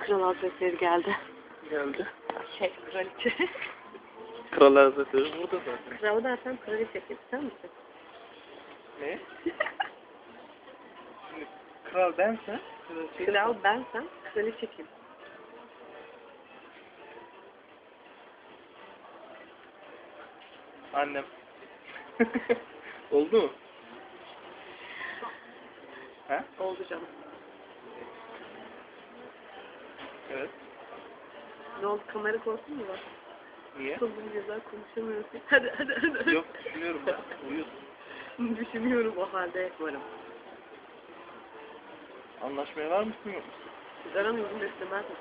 Kral Hazretleri geldi. Geldi. Şey, kraliçe. Kral Hazretleri burada zaten. Kralı dersem kraliçe keser misin? Ne? Kral bensen, kraliçe... Kral bensem, kraliçe kim? Annem. Oldu mu? He? Oldu canım. Evet. Ne oldu kamera korkun mu var? Niye? Kızım güzel konuşamıyorsun. Hadi hadi hadi. Yok düşünüyorum ben. Uyuyorsun. Düşünüyorum o halde varım. Anlaşmaya var mısın yok musun? Aramıyorum da istemez misin?